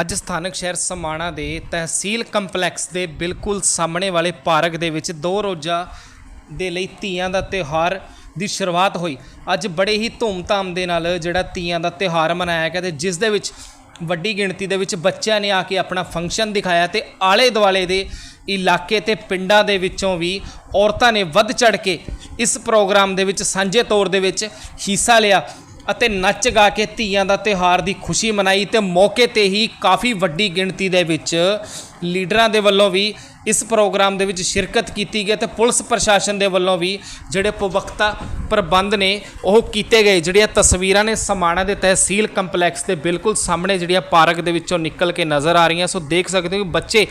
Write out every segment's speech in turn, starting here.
ਅੱਜ ਸਥਾਨਕ ਸ਼ਹਿਰ ਸਮਾਣਾ ਦੇ ਤਹਿਸੀਲ ਕੰਪਲੈਕਸ ਦੇ ਬਿਲਕੁਲ ਸਾਹਮਣੇ ਵਾਲੇ ਪਾਰਕ ਦੇ ਵਿੱਚ ਦੋ ਰੋਜ਼ਾ ਦੇ ਲਈ ਤੀਆਂ ਦਾ ਤਿਉਹਾਰ ਦੀ ਸ਼ੁਰੂਆਤ ਹੋਈ। ਅੱਜ ਬੜੇ ਹੀ ਧੂਮਧਾਮ ਦੇ ਨਾਲ ਜਿਹੜਾ ਤੀਆਂ ਦਾ ਤਿਉਹਾਰ ਮਨਾਇਆ ਗਿਆ ਤੇ ਜਿਸ ਦੇ ਵਿੱਚ ਵੱਡੀ ਗਿਣਤੀ ਦੇ ਵਿੱਚ ਬੱਚਿਆਂ ਨੇ ਆ ਕੇ ਆਪਣਾ ਫੰਕਸ਼ਨ ਦਿਖਾਇਆ ਤੇ ਆਲੇ ਦੁਆਲੇ ਦੇ ਇਲਾਕੇ ਤੇ ਪਿੰਡਾਂ ਦੇ ਵਿੱਚੋਂ ਵੀ ਔਰਤਾਂ ਨੇ ਵੱਧ ਚੜ ਕੇ ਇਸ ਪ੍ਰੋਗਰਾਮ ਦੇ ਵਿੱਚ ਸਾਂਝੇ ਤੌਰ ਦੇ ਵਿੱਚ ਹਿੱਸਾ ਲਿਆ। ਅਤੇ ਨੱਚ ਗਾ ਕੇ ਧੀਆਂ ਦਾ ਤਿਉਹਾਰ ਦੀ ਖੁਸ਼ੀ ਮਨਾਈ ਤੇ ਮੌਕੇ ਤੇ ਹੀ ਕਾਫੀ ਵੱਡੀ ਗਿਣਤੀ ਦੇ ਵਿੱਚ ਲੀਡਰਾਂ ਦੇ ਵੱਲੋਂ ਵੀ ਇਸ ਪ੍ਰੋਗਰਾਮ ਦੇ ਵਿੱਚ ਸ਼ਿਰਕਤ ਕੀਤੀ ਗਈ ਤੇ ਪੁਲਿਸ ਪ੍ਰਸ਼ਾਸਨ ਦੇ ਵੱਲੋਂ ਵੀ ਜਿਹੜੇ ਪੁਵਖਤਾ ਪ੍ਰਬੰਧ ਨੇ ਉਹ ਕੀਤੇ ਗਏ। ਜਿਹੜੀਆਂ ਤਸਵੀਰਾਂ ਨੇ ਸਮਾਣਾ ਦੇ ਤਹਿਸੀਲ ਕੰਪਲੈਕਸ ਦੇ ਬਿਲਕੁਲ ਸਾਹਮਣੇ ਜਿਹੜੀਆਂ ਪਾਰਕ ਦੇ ਵਿੱਚੋਂ ਨਿਕਲ ਕੇ ਨਜ਼ਰ ਆ ਰਹੀਆਂ। ਸੋ ਦੇਖ ਸਕਦੇ ਹੋ ਕਿ ਬੱਚੇ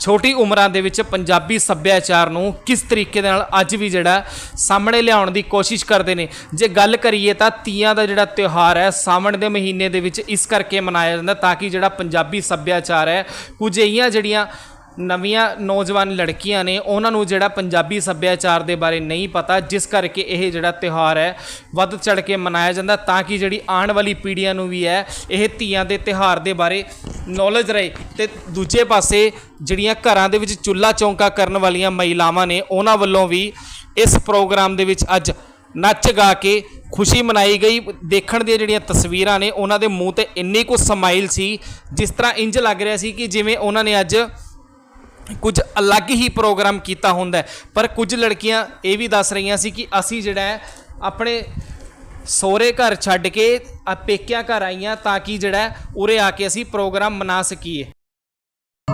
ਛੋਟੀ ਉਮਰਾਂ ਦੇ ਵਿੱਚ ਪੰਜਾਬੀ ਸੱਭਿਆਚਾਰ ਨੂੰ ਕਿਸ ਤਰੀਕੇ ਦੇ ਨਾਲ ਅੱਜ ਵੀ ਜਿਹੜਾ ਸਾਹਮਣੇ ਲਿਆਉਣ ਦੀ ਕੋਸ਼ਿਸ਼ ਕਰਦੇ ਨੇ। ਜੇ ਗੱਲ ਕਰੀਏ ਤਾਂ ਤੀਆਂ ਦਾ ਜਿਹੜਾ ਤਿਉਹਾਰ ਹੈ, ਸਾਵਣ ਦੇ ਮਹੀਨੇ ਦੇ ਵਿੱਚ ਇਸ ਕਰਕੇ ਮਨਾਇਆ ਜਾਂਦਾ ਤਾਂ ਕਿ ਜਿਹੜਾ ਪੰਜਾਬੀ ਸੱਭਿਆਚਾਰ ਹੈ, ਕੁਝ ਇਹੀਆਂ ਜਿਹੜੀਆਂ ਨਵੀਆਂ ਨੌਜਵਾਨ ਲੜਕੀਆਂ ਨੇ, ਉਹਨਾਂ ਨੂੰ ਜਿਹੜਾ ਪੰਜਾਬੀ ਸੱਭਿਆਚਾਰ ਦੇ ਬਾਰੇ ਨਹੀਂ ਪਤਾ, ਜਿਸ ਕਰਕੇ ਇਹ ਜਿਹੜਾ ਤਿਉਹਾਰ ਹੈ, ਵੱਧ ਚੜ ਕੇ ਮਨਾਇਆ ਜਾਂਦਾ, ਤਾਂ ਕਿ ਜਿਹੜੀ ਆਉਣ ਵਾਲੀ ਪੀੜ੍ਹੀਆਂ ਨੂੰ ਵੀ ਹੈ, ਇਹ ਧੀਆਂ ਦੇ ਤਿਉਹਾਰ ਦੇ ਬਾਰੇ ਨੌਲੇਜ ਰਹੇ। ਤੇ ਦੂਜੇ ਪਾਸੇ ਜਿਹੜੀਆਂ ਘਰਾਂ ਦੇ ਵਿੱਚ ਚੁੱਲ੍ਹਾ ਚੌਂਕਾ ਕਰਨ ਵਾਲੀਆਂ ਮਹਿਲਾਵਾਂ ਨੇ, ਉਹਨਾਂ ਵੱਲੋਂ ਵੀ ਇਸ ਪ੍ਰੋਗਰਾਮ ਦੇ ਵਿੱਚ ਅੱਜ ਨੱਚ ਗਾ ਕੇ ਖੁਸ਼ੀ ਮਨਾਈ ਗਈ। ਦੇਖਣ ਦੀਆਂ ਜਿਹੜੀਆਂ ਤਸਵੀਰਾਂ ਨੇ, ਉਹਨਾਂ ਦੇ ਮੂੰਹ ਤੇ ਇੰਨੀ ਕੁ ਸਮਾਈਲ ਸੀ, ਜਿਸ ਤਰ੍ਹਾਂ ਇੰਜ ਲੱਗ ਰਿਹਾ ਸੀ ਕਿ ਜਿਵੇਂ ਉਹਨਾਂ ਨੇ ਅੱਜ ਕੁਝ ਅਲੱਗ ਹੀ ਪ੍ਰੋਗਰਾਮ ਕੀਤਾ ਹੁੰਦਾ ਪਰ ਕੁਝ ਲੜਕੀਆਂ ਇਹ ਵੀ ਦੱਸ ਰਹੀਆਂ ਸੀ ਕਿ ਅਸੀਂ ਜਿਹੜਾ ਆਪਣੇ ਸੋਹਰੇ ਘਰ ਛੱਡ ਕੇ ਆ ਪੇਕਿਆਂ ਘਰ ਆਈਆਂ ਤਾਂ ਕਿ ਜਿਹੜਾ ਉਰੇ ਆ ਕੇ ਅਸੀਂ ਪ੍ਰੋਗਰਾਮ ਮਨਾ ਸਕੀਏ।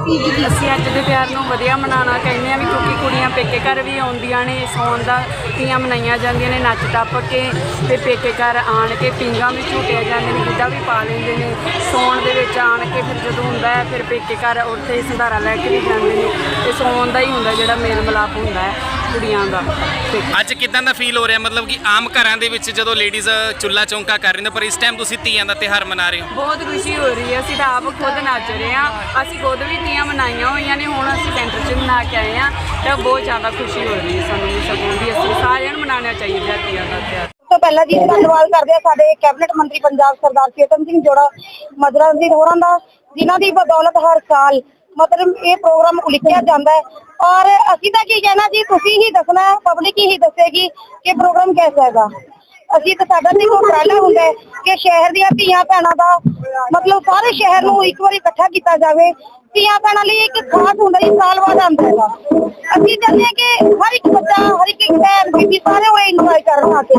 ਅਸੀਂ ਅੱਜ ਦੇ ਤਿਉਹਾਰ ਨੂੰ ਵਧੀਆ ਮਨਾਉਣਾ ਕਹਿੰਦੇ ਆ ਵੀ ਕਿਉਂਕਿ ਕੁੜੀਆਂ ਪੇਕੇ ਘਰ ਵੀ ਆਉਂਦੀਆਂ ਨੇ, ਸੌਣ ਦਾ ਤੀਆਂ ਮਨਾਈਆਂ ਜਾਂਦੀਆਂ ਨੇ, ਨੱਚ ਟੱਪ ਕੇ ਤੇ ਪੇਕੇ ਘਰ ਆਣ ਕੇ ਪਿੰਗਾਂ ਵੀ ਝੂਟਿਆ ਜਾਂਦੇ ਨੇ, ਗਿੱਧਾ ਵੀ ਪਾ ਲੈਂਦੇ ਨੇ, ਸੌਣ ਦੇ ਵਿੱਚ ਆਣ ਕੇ ਫਿਰ ਜਦੋਂ ਹੁੰਦਾ ਹੈ, ਫਿਰ ਪੇਕੇ ਘਰ ਉੱਥੇ ਸੰਧਾਰਾ ਲੈ ਕੇ ਵੀ ਜਾਂਦੇ ਨੇ ਤੇ ਸੌਣ ਦਾ ਹੀ ਹੁੰਦਾ ਜਿਹੜਾ ਮੇਲ ਮਿਲਾਪ ਹੁੰਦਾ ਹੈ। ਕੁੜੀਆਂ ਦਾ। ਅੱਜ ਕਿਦਾਂ ਦਾ ਫੀਲ ਹੋ ਰਿਹਾ? ਮਤਲਬ ਕਿ ਆਮ ਘਰਾਂ ਦੇ ਵਿੱਚ ਜਦੋਂ ਲੇਡੀਜ਼ ਚੁੱਲਾ ਚੌਂਕਾ ਕਰ ਰਹੀਆਂ ਨੇ ਪਰ ਇਸ ਟਾਈਮ ਤੁਸੀਂ ਧੀਆਂ ਦਾ ਤਿਉਹਾਰ ਮਨਾ ਰਹੇ ਹੋ? ਬਹੁਤ ਖੁਸ਼ੀ ਹੋ ਰਹੀ ਹੈ। ਅਸੀਂ ਤਾਂ ਆਪ ਖੁਦ ਨੱਚ ਰਹੇ ਹਾਂ। ਅਸੀਂ ਖੁਦ ਵੀ ਤੀਆਂ ਮਨਾਈਆਂ ਹੋਈਆਂ ਨੇ। ਹੁਣ ਅਸੀਂ ਸੈਂਟਰ 'ਚ ਮਨਾ ਕੇ ਆਏ ਹਾਂ। ਤਾਂ ਬਹੁਤ ਜ਼ਿਆਦਾ ਖੁਸ਼ੀ ਹੋ ਰਹੀ ਹੈ ਸਾਨੂੰ ਵੀ ਸਗੋਂ ਵੀ ਅਸੀਂ ਸਾਰਿਆਂ ਨੂੰ ਮਨਾਉਣਾ ਚਾਹੀਦਾ ਤੀਆਂ ਦਾ ਤਿਉਹਾਰ। ਸਭ ਤੋਂ ਪਹਿਲਾਂ ਜੀ ਧੰਨਵਾਦ ਕਰਦੇ ਆ ਸਾਡੇ ਕੈਬਨਿਟ ਮੰਤਰੀ ਪੰਜਾਬ ਸਰਦਾਰ ਚੇਤਨ ਸਿੰਘ ਜੋੜਾ ਮਦਰਾ ਜੀ ਹੋਰਾਂ ਦਾ ਜਿਨ੍ਹਾਂ ਦੀ ਬਦੌਲਤ ਹਰ ਸਾਲ ਮਤਲਬ ਇਹ ਪ੍ਰੋਗਰਾਮ ਉਲੀਕਿਆ ਜਾਂਦਾ ਹੈ। ਔਰ ਅਸੀਂ ਤਾਂ ਕੀ ਕਹਿਣਾ ਜੀ, ਤੁਸੀਂ ਹੀ ਦੱਸਣਾ ਪਬਲਿਕ ਹੀ ਦੱਸੇਗੀ ਕਿ ਪ੍ਰੋਗਰਾਮ ਕਿਹਦਾ ਹੈਗਾ। ਅਸੀਂ ਤਾਂ ਸਾਡਾ ਤੇ ਉਪਰਾਲਾ ਹੁੰਦਾ ਹੈ ਕਿ ਸ਼ਹਿਰ ਦੀਆਂ ਧੀਆਂ ਭੈਣਾਂ ਦਾ ਮਤਲਬ ਸਾਰੇ ਸ਼ਹਿਰ ਨੂੰ ਇੱਕ ਵਾਰੀ ਇਕੱਠਾ ਕੀਤਾ ਜਾਵੇ। ਧੀਆਂ ਭੈਣਾਂ ਲਈ ਇੱਕ ਖਾਸ ਹੁੰਦਾ ਹੀ ਸਾਲ ਬਾਅਦ ਆਉਂਦਾ ਹੈਗਾ। ਅਸੀਂ ਚਾਹੁੰਦੇ ਹਾਂ ਕਿ ਹਰ ਇੱਕ ਬੱਚਾ, ਹਰ ਇੱਕ ਭੈਣ, ਬੀਬੀ ਸਾਰੇ ਹੋਏ ਇੰਜੋਏ ਕਰਨ ਆ ਕੇ।